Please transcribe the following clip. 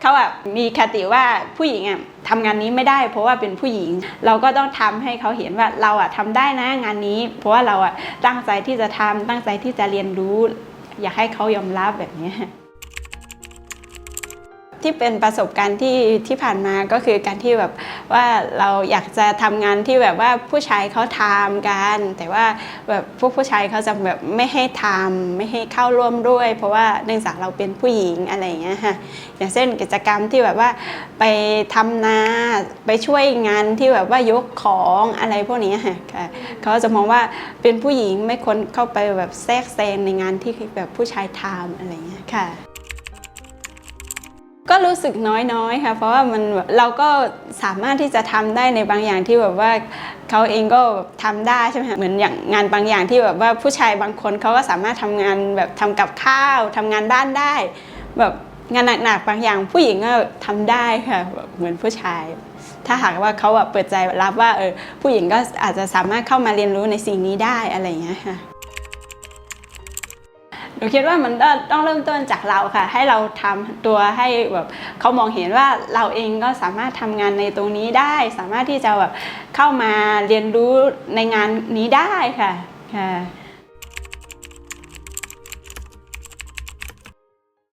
เขาแบบมีคติว่าผู้หญิงอะทำงานนี้ไม่ได้ เพราะว่าเป็นผู้หญิง เราก็ต้องทำให้เขาเห็นว่าเราอะทำได้นะงานนี้ เพราะว่าเราอะตั้งใจที่จะทำตั้งใจที่จะเรียนรู้ อยากให้เขายอมรับแบบนี้ ที่เป็นประสบการณ์ที่ที่ผ่านมาก็คือการที่แบบว่าเราอยากจะทำงานที่แบบว่าผู้ชายเขาทำกัน แต่ว่าแบบพวกผู้ชายเขาจะแบบไม่ให้ทำไม่ให้เข้าร่วมด้วย เพราะว่าเนื่องจากเราเป็นผู้หญิงอะไรอย่างเงี้ยค่ะอย่างเช่นกิจกรรมที่แบบว่าไปทำนาไปช่วยงานที่แบบว่ายกของอะไรพวกนี้ค่ะเขาจะมองว่าเป็นผู้หญิงไม่ควรเข้าไปแบบแทรกแซงในงานที่แบบผู้ชายทำอะไรเงี้ยค่ะ ก็รู้สึกน้อยๆค่ะเพราะว่ามันเราก็สามารถที่จะทำได้ในบางอย่างที่แบบว่าเขาเองก็ทำได้ใช่ไหมเหมือนอย่างงานบางอย่างที่แบบว่าผู้ชายบางคนเขาก็สามารถทำงานแบบทำกับข้าวทำงานบ้านได้ แบบงานหนักๆบางอย่างผู้หญิงก็ทำได้ค่ะแบบเหมือนผู้ชาย ถ้าหากว่าเขาแบบเปิดใจรับว่าเออผู้หญิงก็อาจจะสามารถเข้ามาเรียนรู้ในสิ่งนี้ได้อะไรอย่างเงี้ยค่ะ หนูคิดว่ามันต้องต้องเริ่มต้นจากเราค่ะ ให้เราทำตัวให้แบบเขามองเห็นว่าเราเองก็สามารถทำงานในตรงนี้ได้ สามารถที่จะแบบเข้ามาเรียนรู้ในงานนี้ได้ค่ะค่ะ